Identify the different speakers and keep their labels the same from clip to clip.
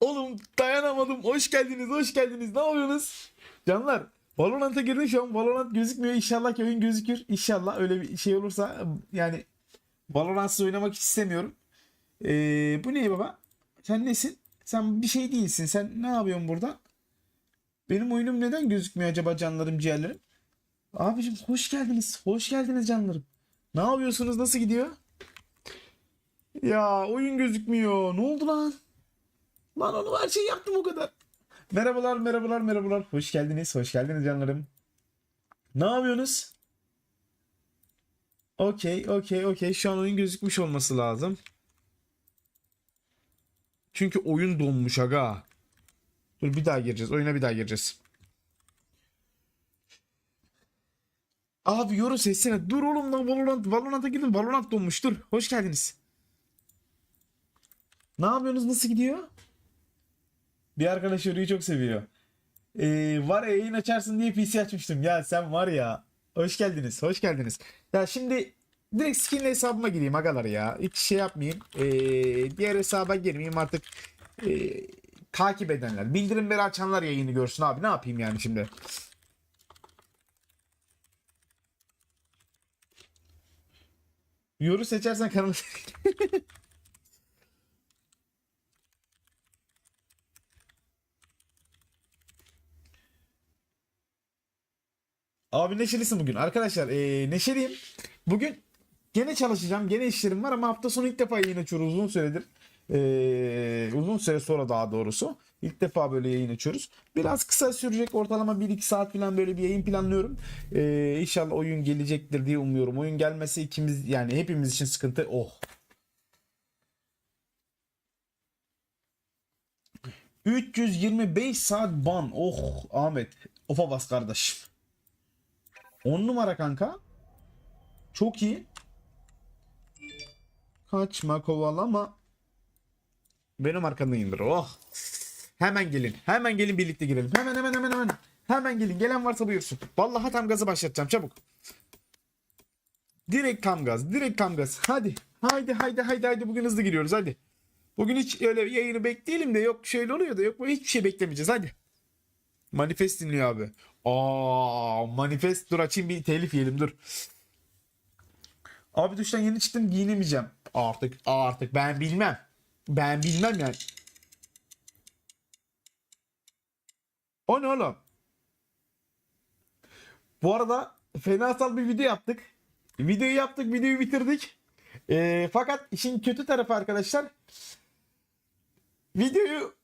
Speaker 1: Oğlum dayanamadım. Hoş geldiniz, hoş geldiniz. Ne yapıyorsunuz? Canlar, Valorant'a girdim şu an. Valorant gözükmüyor. İnşallah ki oyun gözükür. İnşallah öyle bir şey olursa yani Valorant'sız oynamak istemiyorum. Ee, bu ne baba? Sen nesin? Sen bir şey değilsin. Sen ne yapıyorsun burada? Benim oyunum neden gözükmüyor acaba canlarım ciğerlerim? Abicim hoş geldiniz. Hoş geldiniz canlarım. Ne yapıyorsunuz? Nasıl gidiyor? Ya oyun gözükmüyor. Ne oldu lan? Lan onu her şeyi yaptım o kadar. Merhabalar, merhabalar, merhabalar. Hoş geldiniz, hoş geldiniz canlarım. Ne yapıyorsunuz? Okey, okey, okey. Şu an oyun gözükmüş olması lazım. Çünkü oyun donmuş aga. Dur bir daha gireceğiz. Oyuna bir daha gireceğiz. Abi yoru sesine. Dur oğlum lan Valorant. Valorant'a girdim. Valorant donmuş. Dur. Hoş geldiniz. Ne yapıyorsunuz? Nasıl gidiyor? Bir arkadaş yoruyu çok seviyor. Ee, var ya yayın açarsın diye PC açmıştım. Ya sen var ya. Hoş geldiniz. Hoş geldiniz. Ya şimdi direkt skinle hesabıma gireyim agalar ya. Hiç şey yapmayayım. Ee, diğer hesaba girmeyeyim artık. Ee, takip edenler. Bildirimleri açanlar yayını görsün abi. Ne yapayım yani şimdi? Yoru seçersen kanalı Abi neşelisin bugün. Arkadaşlar eee, neşeliyim. Bugün gene çalışacağım. Gene işlerim var ama hafta sonu ilk defa yayın açıyoruz uzun süredir. Eee, uzun süre sonra daha doğrusu. İlk defa böyle yayın açıyoruz. Biraz kısa sürecek ortalama 1-2 saat falan böyle bir yayın planlıyorum. Eee inşallah oyun gelecektir diye umuyorum. Oyun gelmesi ikimiz yani hepimiz için sıkıntı. Oh. 325 saat ban. Oh Ahmet. Ofa bas kardeşim. 10 numara kanka. Çok iyi. Kaçma kovalama. Benim arkamdayımdır. Oh. Hemen gelin. Hemen gelin birlikte girelim. Hemen hemen hemen hemen. Hemen gelin. Gelen varsa buyursun. Vallahi tam gazı başlatacağım. Çabuk. Direkt tam gaz. Direkt tam gaz. Hadi. Haydi haydi haydi haydi. Bugün hızlı giriyoruz. Hadi. Bugün hiç öyle yayını bekleyelim de yok şöyle oluyor da yok hiçbir şey beklemeyeceğiz. Hadi. Manifest dinliyor abi. Aa, manifest dur açayım bir telif yiyelim dur. Abi duştan yeni çıktım giyinemeyeceğim. Artık artık ben bilmem. Ben bilmem yani. O ne oğlum? Bu arada fenasal bir video yaptık. Videoyu yaptık, videoyu bitirdik. Ee, fakat işin kötü tarafı arkadaşlar. Videoyu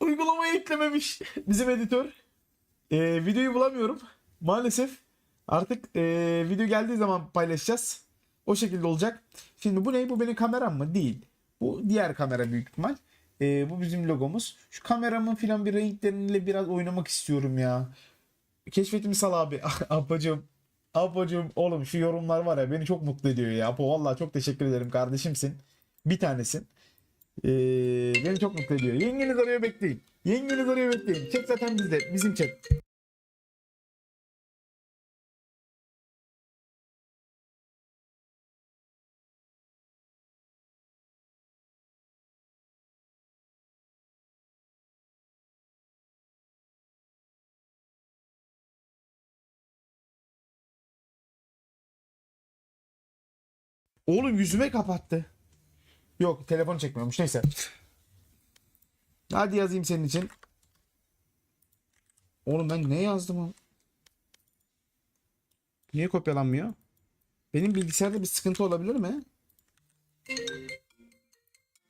Speaker 1: uygulamaya eklememiş bizim editör. Ee, videoyu bulamıyorum. Maalesef. Artık ee, video geldiği zaman paylaşacağız. O şekilde olacak. Şimdi bu ne? Bu benim kameram mı? Değil. Bu diğer kamera büyük ihtimal. Ee, bu bizim logomuz. Şu kameramın filan bir renkleriyle biraz oynamak istiyorum ya. Keşfetimi sal abi. Apacım. Apacım oğlum şu yorumlar var ya beni çok mutlu ediyor ya. Apo vallahi çok teşekkür ederim kardeşimsin. Bir tanesin. Ee, beni çok mutlu ediyor. Yengeniz arıyor bekleyin. Yengeniz arıyor bekleyin. Chat zaten bizde. Bizim chat. Oğlum yüzüme kapattı. Yok telefon çekmiyormuş neyse. Hadi yazayım senin için. Oğlum ben ne yazdım oğlum? Niye kopyalanmıyor? Benim bilgisayarda bir sıkıntı olabilir mi?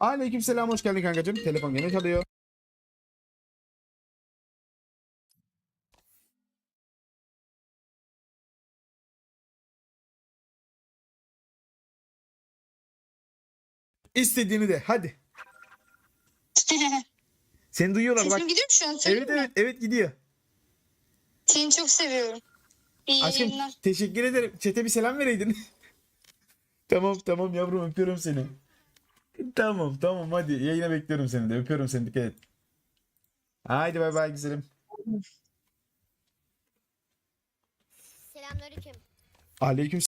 Speaker 1: Aleyküm selam hoş geldin kankacığım. Telefon gene çalıyor. İstediğini de hadi. Seni duyuyorlar bak.
Speaker 2: Sesim gidiyor mu şu an? Söyleyeyim
Speaker 1: Evet
Speaker 2: mi?
Speaker 1: evet evet gidiyor.
Speaker 2: Seni çok seviyorum. İyi
Speaker 1: Aşkım
Speaker 2: yayınlar.
Speaker 1: teşekkür ederim. Çete bir selam vereydin. tamam tamam yavrum öpüyorum seni. Tamam tamam hadi yayına bekliyorum seni de. Öpüyorum seni dikkat et. Haydi bay bay güzelim.
Speaker 3: Selamünaleyküm.
Speaker 1: Aleyküm